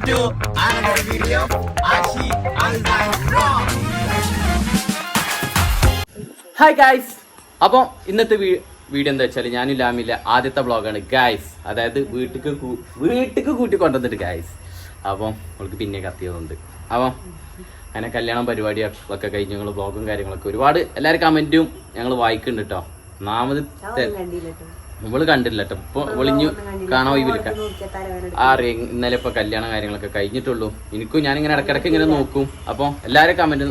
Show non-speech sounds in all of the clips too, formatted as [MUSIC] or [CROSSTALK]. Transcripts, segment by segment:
to another video. Ashi. Hi guys അപ്പം ഇന്നത്തെ video എന്താ വെച്ചാൽ ഞാനും ലാമില്ല ആദ്യത്തെ ബ്ലോഗാണ് ഗായ്സ് അതായത് വീട്ടിക്ക് വീട്ടിക്ക് കൂട്ടി കൊണ്ടുവന്നിട്ട് ഗായ്സ് അപ്പം അവൾക്ക് പിന്നെ കത്തിയതുണ്ട്. അപ്പം അങ്ങനെ കല്യാണം പരിപാടിയൊക്കെ കഴിഞ്ഞ് ഞങ്ങൾ ബ്ലോഗും കാര്യങ്ങളൊക്കെ ഒരുപാട് എല്ലാവരും കമന്റും ഞങ്ങൾ വായിക്കുന്നുണ്ട് കേട്ടോ ഒന്നാമത് ഇവൾ കണ്ടില്ല കേട്ടോ ഇപ്പൊ ഇവളിഞ്ഞു കാണാൻ ആ അറിയാം ഇന്നലെ ഇപ്പൊ കല്യാണ കാര്യങ്ങളൊക്കെ കഴിഞ്ഞിട്ടുള്ളൂ. എനിക്കും ഞാനിങ്ങനെ ഇടക്കിടക്ക് ഇങ്ങനെ നോക്കും. അപ്പോൾ എല്ലാവരും കമന്റ്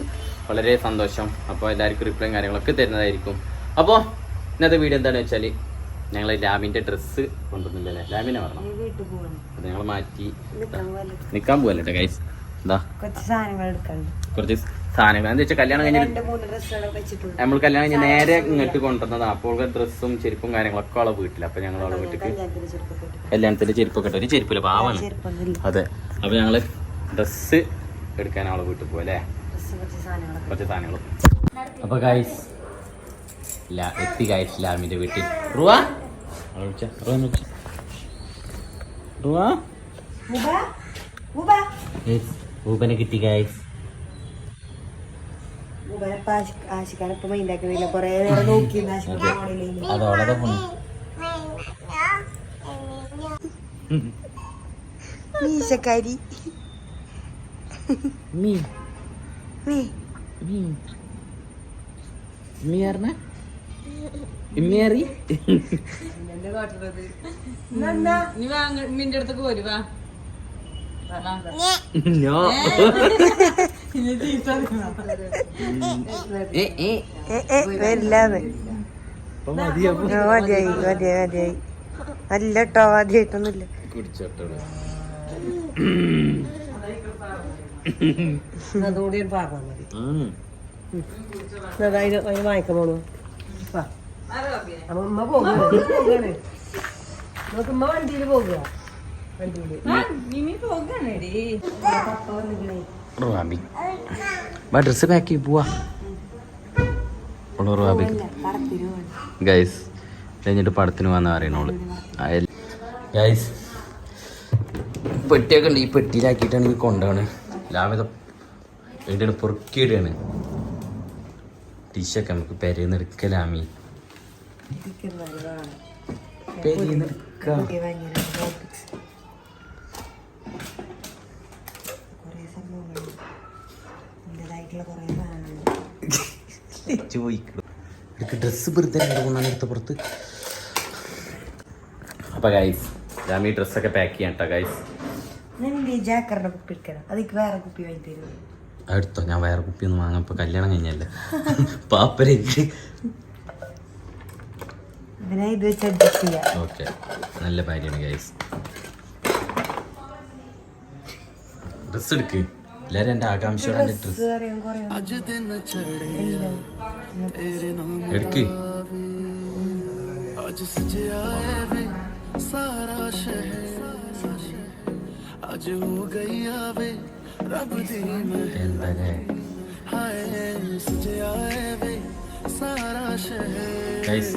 വളരെ സന്തോഷം. അപ്പോൾ എല്ലാവർക്കും റിപ്ലൈയും കാര്യങ്ങളൊക്കെ തരുന്നതായിരിക്കും. അപ്പോൾ ഇന്നത്തെ വീഡിയോ എന്താണെന്ന് വെച്ചാൽ ഞങ്ങൾ ലാമിന്റെ ഡ്രസ്സ് കൊണ്ടുവന്നില്ലല്ലേ? ലാമിനെ പറഞ്ഞു അത് ഞങ്ങൾ മാറ്റി നിക്കാൻ പോകല്ലോ കേട്ടോ ഗൈസ് എന്താ കുറച്ച് സാധനങ്ങൾ. എന്താ വെച്ചാൽ കല്യാണം കഴിഞ്ഞിട്ട് നമ്മൾ കല്യാണം കഴിഞ്ഞ് നേരെ ഇങ്ങോട്ട് കൊണ്ടുവന്നതാണ് അപ്പോൾ ഡ്രസ്സും ചെരുപ്പും കാര്യങ്ങളൊക്കെ അവളെ വീട്ടിൽ അപ്പൊ ഞങ്ങൾ അവളെ വീട്ടിൽ. കല്യാണത്തിന്റെ ചെരുപ്പൊക്കെ ഇട്ട്. ഒരു ചെരുപ്പില്ല പാവാണ്. അതെ. അപ്പൊ ഞങ്ങൾ ഡ്രസ്സ് എടുക്കാൻ അവളെ വീട്ടിൽ ഡ്രസ്സ് കുറച്ച് സാധനങ്ങളും. അപ്പൊ ഗൈസ് എത്തി ഗൈസ് ലാമിന്റെ വീട്ടിൽ. റുവാ? വിളിച്ചാ? റുവാ ഊബനെ കിട്ടി ഗൈസ് മുബനെ ഇപ്പൊ ആശി- ആശിക്കാണ് ഇപ്പൊ മൈൻഡാക്കുന്നില്ല കൊറേ നേരം നോക്കി ആശിക്കാൻ മോളിലേനി അത് അവളെ ഫോൺ മീശക്കാരി. മീ. മീ. മീ. മീ പറഞ്ഞ ഇമ്മേറി നിന്റെ അടുത്തേക്ക് പോരുവാ നോ വരില്ലാന്ന്. മതിയായി മതിയായി മതിയായി അല്ല കേട്ടോ ആദ്യമായിട്ടൊന്നുമില്ല കുടിച്ചോട്ടോ അതുകൂടി പറഞ്ഞാൽ മതി. ഉം. അതിന് വാങ്ങിക്കാൻ പോണു അപ്പൊ ഉമ്മ പോകുകയാണ് നമുക്ക് ഉമ്മ വണ്ടിയിൽ പോകുക വണ്ടിയിൽ. വന്നിക്കണേ റുവാബി ബാ ഡ്രസ്സ് പാക്ക് ചെയ്ത് പോവാ ഉള്ള റുവാബി ഗൈസ് കഴിഞ്ഞിട്ട് പടത്തിന് വന്ന പറയണോൾ ഗൈസ് പെട്ടിയൊക്കെ ഉണ്ട് ഈ പെട്ടിയിലാക്കിയിട്ടാണ് ഈ കൊണ്ടുപോണ് ലാമിത എവിടെയാണ് പൊറുക്കിയിടുകയാണ് ടിഷൊക്കെ നമുക്ക് പെരയിൽ എടുക്കലാമി പെരയിൽ എടുക്കാം സാധനങ്ങളുണ്ട് പോയി എനിക്ക് ഡ്രസ്സ് വെറുതെ കൊണ്ടാണ് എടുത്ത പുറത്ത്. അപ്പൊ ഗൈസ് ഞാൻ ഈ ഡ്രസ്സൊക്കെ പാക്ക് ചെയ്യാം കേട്ടോ ഗൈസ് ജാക്കറിന്റെ കുപ്പി എടുക്കണം. അതിക്ക് വേറെ കുപ്പി വാങ്ങി തരും എടുത്തോ. ഞാൻ വേറെ കുപ്പിയൊന്നും വാങ്ങാൻ ഇപ്പൊ കല്യാണം കഴിഞ്ഞല്ലേ. പാപ്പരേക്ക് ഇതിനെ ഇത് വെച്ച് അഡ്ജസ്റ്റ് ചെയ്യാം. ഓക്കെ നല്ല ഭാര്യയാണ് ഗൈസ് ഡ്രസ്സ് എടുക്ക്. എല്ലാവരും എന്റെ എടുക്ക്.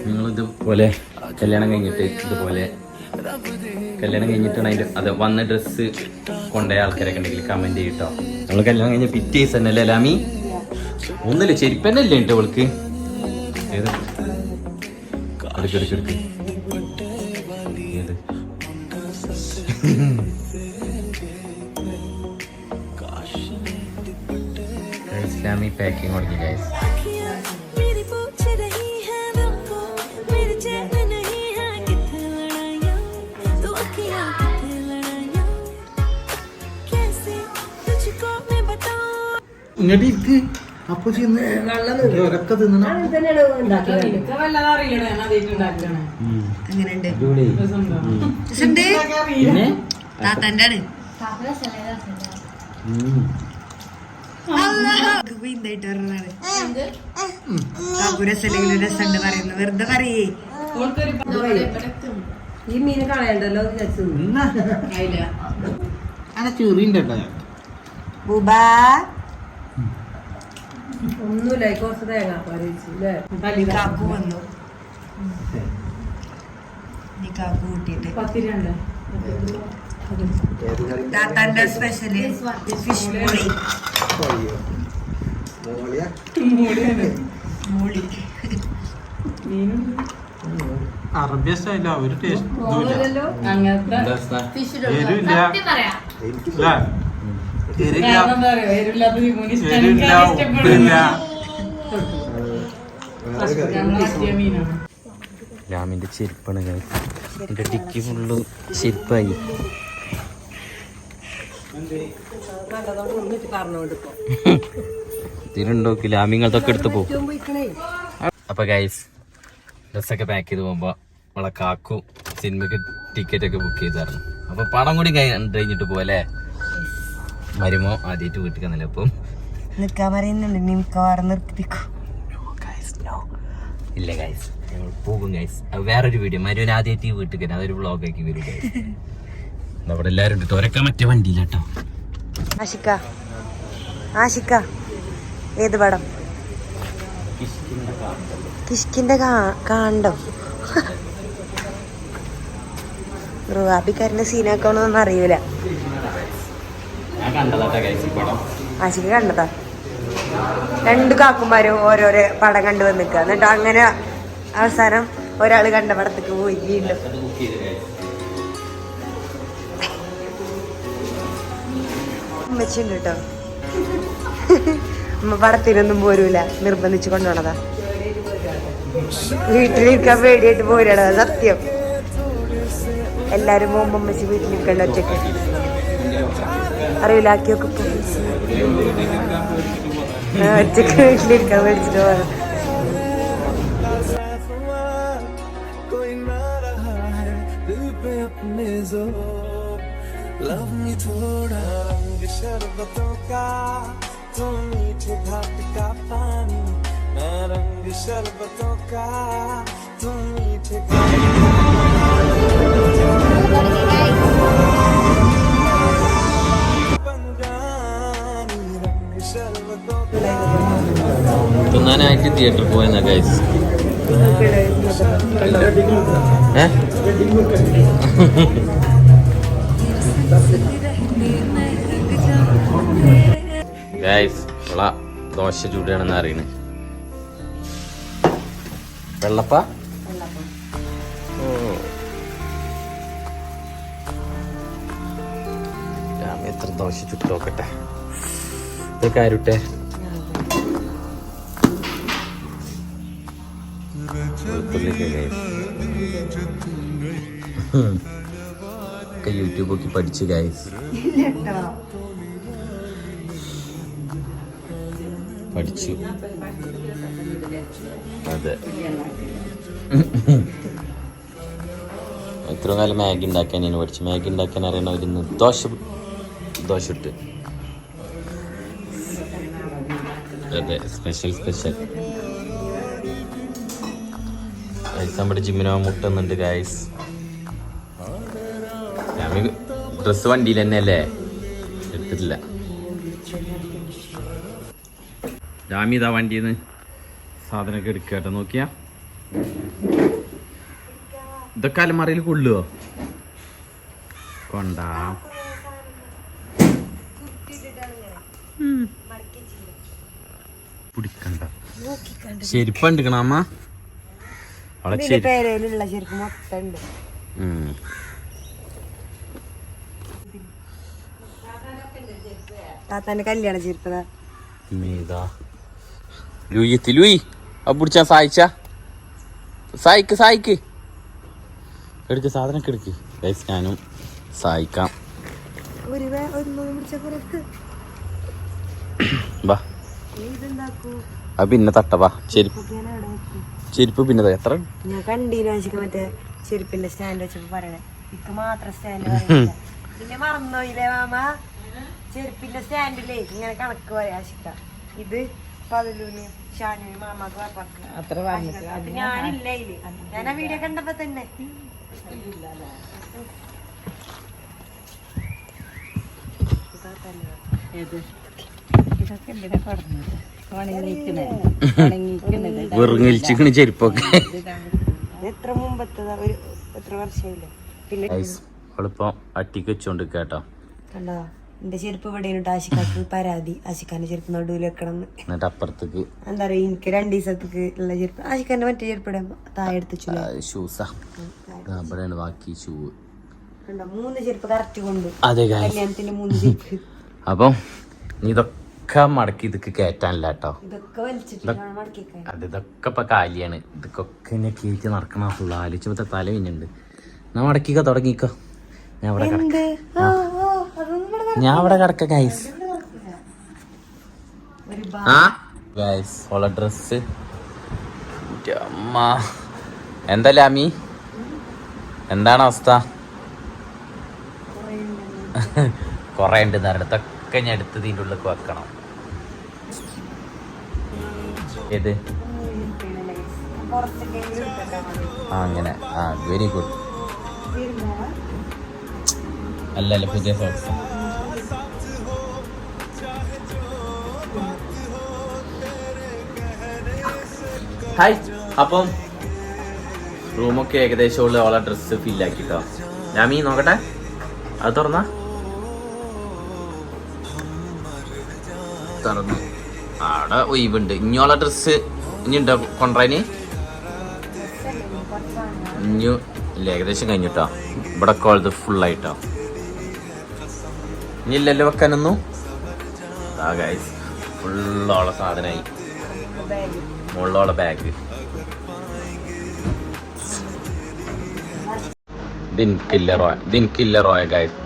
നിങ്ങളിതുപോലെ കല്യാണം കഴിഞ്ഞിട്ട് ഇതുപോലെ കല്യാണം കഴിഞ്ഞിട്ടാണ് അതിന്റെ അതെ വന്ന ഡ്രസ്സ് കൊണ്ടുപോയ ആൾക്കാരൊക്കെ ഉണ്ടെങ്കിൽ കമന്റ് ചെയ്യട്ടോ. നമ്മൾ കല്യാണം കഴിഞ്ഞ പിറ്റേ ദിവസം തന്നെ അല്ലേ ലാമി? ഒന്നില്ല? ചെരുപ്പന്നല്ലേ ഉണ്ട് അവൾക്ക്? ഏത്? എടുക്ക് എടുക്ക് എടുക്ക്. ഏത്? Guys, ലാമി പാക്കിങ് തുടങ്ങി ഗൈസ് ഇങ്ങോട്ട് ഇരിക്ക്. അപ്പൊ ചെന്ന് ഒരൊക്കെ തിന്നണം. രസമുണ്ട്? പറയുന്നു. വെറുതെ പറയേ. ഈ മീൻ കളയണ്ടല്ലോ ബുബാ. ഒന്നുമില്ല കുറച്ച് തേങ്ങ കാക്കു വന്നു. കാക്കു കൂട്ടിയിട്ട്. പത്തിരണ്ട് താത്താന്റെ സ്പെഷ്യൽ ഫിഷ് മോളി. മോളി. അറബിയ സ്റ്റൈല ഒരു ടേസ്റ്റ് അങ്ങനത്തെ രാമിന്റെ ചെരുപ്പാണ്. എന്റെ ഡിക്കി ഫുള്ള് ചെരുപ്പായി. ഇതിനുണ്ടോക്കി ലാമിങ്ങളതൊക്കെ എടുത്ത് പോകും അപ്പൊ ഗൈസ് ഡ്രസ്സൊക്കെ പാക്ക് ചെയ്ത് പോകുമ്പോ നമ്മളെ കാക്കും സിനിമക്ക് ടിക്കറ്റ് ഒക്കെ ബുക്ക് ചെയ്തായിരുന്നു. അപ്പൊ പണം കൂടി കഴി- കഴിഞ്ഞിട്ട് പോവല്ലേ? വരുമോ ആദ്യമായിട്ട് വീട്ടിൽ വന്നില്ല അപ്പം? നിൽക്കാൻ പറയുന്നുണ്ട്. ഇനി മിക്കവാറും നിർത്തിപ്പിക്കും ഇല്ല ഗൈസ് ഞങ്ങൾ പോകും ഗൈസ് വേറൊരു വീഡിയോ മരുവൻ ആദ്യമായിട്ട് ഈ വീട്ടിൽ തന്നെ അതൊരു വ്ളോഗ് ആക്കി വരും ഗൈസ് [LAUGHS] അവിടെ എല്ലാവരും ഉണ്ട്. തുരക്കാൻ മറ്റേ വണ്ടിയില്ല കേട്ടോ ആശിക്ക ആശിക്ക ഏത് പടം? കിഷ്കിന്റെ കാണ്ടോ. [LAUGHS] റുവാബിക്കാരന്റെ സീനാക്കണമെന്നൊന്നും അറിയൂല. ആഷിക്ക കണ്ടതാ. രണ്ട് കാക്കുമാരും ഓരോരോ പടം കണ്ടു വന്നിക്കുക എന്നിട്ട് അങ്ങനെ അവസാനം ഒരാൾ കണ്ട പടത്തേക്ക് പോയി വീണ്ടും. ഉമ്മച്ചുണ്ട് കേട്ടോ ഉമ്മ പടത്തിനൊന്നും പോരൂല. നിർബന്ധിച്ചു കൊണ്ടുപോണതാ. വീട്ടിലിരിക്കാൻ പേടിയായിട്ട് പോരാടാ. സത്യം. എല്ലാരും പോകുമ്പോ ഉമ്മച്ചി വീട്ടിലിരിക്കണ്ട ഒറ്റയ്ക്ക്. അറിയില്ല ആക്കിയൊക്കെ പോ ആ, ഒറ്റക്ക് വീട്ടിലിരിക്കാൻ പേടിച്ചിട്ട് പോകാം कोई ना रहा है दिल पे अपने जोर लव मी थोड़ा रंग शरबतों का तुम मीठे घाट का पानी मैं रंग शरबतों का तुम मीठे घाट बन തിന്നാനായിട്ട് തിയേറ്ററിൽ പോയെന്നാ ഗൈസ് ഗൈസ് ഉള്ള ദോശ ചൂടാണെന്ന് അറിയണേ. വെള്ളപ്പ. ഞാൻ എത്ര ദോശ ചുട്ട് നോക്കട്ടെ. ഇതൊക്കെ ആരുട്ടെ? ഉം. ഒക്കെ യൂട്യൂബ് നോക്കി പഠിച്ചു ഗൈസ് പഠിച്ചു. അതെ. എത്ര നല്ല മാഗി ഉണ്ടാക്കാൻ ഞാൻ പഠിച്ചു? മാഗി ഉണ്ടാക്കാൻ അറിയണവരിന്ന് ദോശ ദോശ ഇട്ട്. അതെ സ്പെഷ്യൽ സ്പെഷ്യൽ നമ്മുടെ ജിമ്മിനോ മുട്ടുന്നുണ്ട് ഗൈസ് ഡ്രസ് വണ്ടിയിൽ തന്നെ അല്ലേ എടുത്തിട്ടില്ല. രാമി ഇതാ വണ്ടിയിൽ നിന്ന് സാധനമൊക്കെ കേട്ടോ നോക്കിയാ. ഇതൊക്കെ അലമാറയിൽ കൊള്ളുവോ? കൊണ്ടാ. പിടിക്കണ്ട. ശരിപ്പണ്ടിക്കണ അമ്മ പേരയിലുള്ള ശരിക്കും മൊത്തം ഉണ്ട് ഉം. താത്താന്റെ കല്യാണ ചെരുപ്പതാ മീതാ. ലൂയി എത്തി ലൂയി. അപ്പൊ പിടിച്ചാ സഹായിച്ച സഹായിക്ക് സഹായിക്ക് എടുക്ക് സാധനമൊക്കെ എടുക്ക്. ഗൈസ് ഞാനും സഹായിക്കാം ബാ. അത് പിന്നെ തട്ട ശരി. ചെരുപ്പ് പിന്നെ എത്ര? ഞാൻ കണ്ടീനു മറ്റേ ചെരുപ്പിന്റെ സ്റ്റാൻഡ് വെച്ചപ്പോ പറയണേ. ഇക്ക് മാത്രം സ്റ്റാൻഡ് പിന്നെ മറന്നോയില്ലേ മാമ? ചെരുപ്പിന്റെ സ്റ്റാൻഡിലേ ഇങ്ങനെ കണക്ക് പറയാ ആശിക്ക. ഇത് പതിലൂന് ഷാനുവിന് മാമാക്ക് പാപ്പാക്ക് അത്ര പറഞ്ഞിട്ട് അത് ഞാനില്ല ഇതിൽ ഞാൻ ആ വീഡിയോ കണ്ടപ്പോ തന്നെ. ഇതൊക്കെ എന്തിനാ പറഞ്ഞത്? വെറുങ്ങിച്ചിക്കണ ചെരുപ്പൊക്കെ. എത്ര മുമ്പത്തതാ ഒരു എത്ര വർഷമായില്ലേ? പിന്നെ അവളിപ്പോ അട്ടിക്ക് വെച്ചോണ്ട് കേട്ടോ. കണ്ടോ? എന്റെ ചെരുപ്പ് ഇവിടെ ഇട്ട് ആശിക്കാക്ക് പരാതി. ആശിക്കാന്റെ ചെരുപ്പ് നടുവിൽ വെക്കണം എന്നിട്ട് അപ്പുറത്തേക്ക് എന്താ പറയാ എനിക്ക് രണ്ട് ദിവസത്തേക്ക് ഉള്ള ചെരുപ്പ്. ആശിക്കാന്റെ മറ്റേ ചെരുപ്പ് ഇടാൻ താഴെ എടുത്ത് ഷൂസാ ഇവിടെയാണ് ബാക്കി ഷൂ കണ്ടോ? മൂന്ന് ചെരുപ്പ് കറക്റ്റ് കൊണ്ടു. അതെ. കല്യാണത്തിന്റെ മൂന്ന് ചെരുപ്പ്. [LAUGHS] അപ്പം നീ ഇതൊക്കെ മടക്കി ഇതൊക്കെ കയറ്റാനില്ല കേട്ടോ. അത് ഇതൊക്കെ ഇപ്പൊ കാലിയാണ്. ഇതൊക്കെ ഇങ്ങനെ കയറ്റി നടക്കണ. ഫുള്ള് ആലോചിച്ചപ്പോ തല പിന്നുണ്ട്. ഞാൻ മടക്കിക്ക തുടങ്ങിക്കോ. ഞാൻ ഇവിടെ കിടക്ക. ഞാൻ ഇവിടെ കിടക്ക ഗൈസ് ആ. ഗൈസ് ഓളെ ഡ്രസ് അമ്മ. എന്തല്ല അമ്മി എന്താണ് അവസ്ഥ? കൊറേ ഉണ്ട് [LAUGHS] നരടത്തൊക്കെ ഞാൻ എടുത്ത് ഇതിന്റെ ഉള്ളിൽ വെക്കണം. ഏത്? ആ അങ്ങനെ. ആ വെരി ഗുഡ് അല്ല അല്ല പുതിയ സോക്സ് ഹായ് അപ്പം റൂമൊക്കെ ഏകദേശം ഉള്ള ഓളെ ഡ്രസ്സ് ഫില്ലാക്കിട്ടോ ഞാൻ മീ നോക്കട്ടെ? അത് തുറന്ന? തുറന്നു അവിടെ ഒഴിവുണ്ട്. ഡ്രസ്സ് ഇനി ഉണ്ടോ കൊണ്ടുവരാന് ഇനി ഏകദേശം കഴിഞ്ഞിട്ടോ. ഇവിടെ കോളത് ഫുള്ളായിട്ടോ ഇനി ഇല്ലല്ലോ വെക്കാനൊന്നും? ആ ഗൈസ് ഫുള്ളോളെ സാധനമായി മുകളിലോളെ ബാഗ് ദിൻകില്ല റോയ ദിൻകില്ല റോയ ഗൈസ്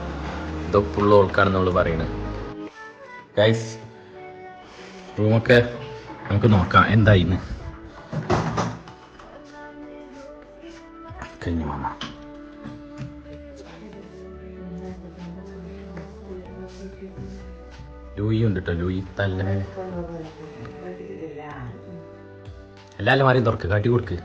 ഓൾക്കാണെന്ന് നമ്മൾ പറയുന്നത് ഗൈസ് റൂമൊക്കെ നമുക്ക് നോക്കാം. എന്തായിന്ന്? കഴിഞ്ഞു മാമ ലൂയി ഉണ്ട് കേട്ടോ ലൂയി തല്ല. എല്ലാരും മാറി തുറക്ക്. കാട്ടി കൊടുക്ക്.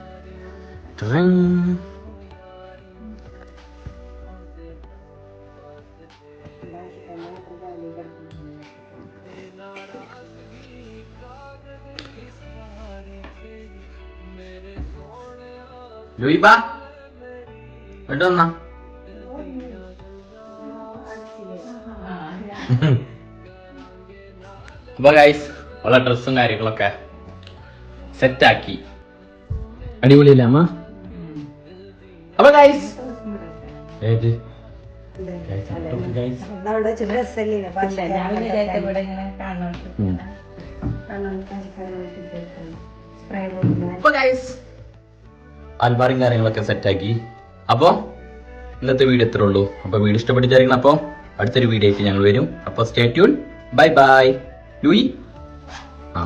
ട്രിങ്. ലൂയി ബാ വേണ്ട വന്നാ. അപ്പൊ ഗൈസ് ഉള്ള ഡ്രസ്സും കാര്യങ്ങളൊക്കെ സെറ്റാക്കി. അടിപൊളിയല്ലേ അമ്മ? അപ്പൊ ഗൈസ് ഏത്? അപ്പൊ ഗൈസ് അൽമാറും കാര്യങ്ങളൊക്കെ സെറ്റാക്കി അപ്പോൾ ഇന്നത്തെ വീഡിയോ എത്ര ഉള്ളൂ. അപ്പോൾ വീഡിയോ ഇഷ്ടപ്പെട്ടിട്ടായിരിക്കണം. അപ്പോൾ അടുത്തൊരു വീഡിയോ ആയിട്ട് ഞങ്ങൾ വരും. അപ്പോൾ സ്റ്റേ ട്യൂൺ ബൈ ബൈ ലൂയി ആ.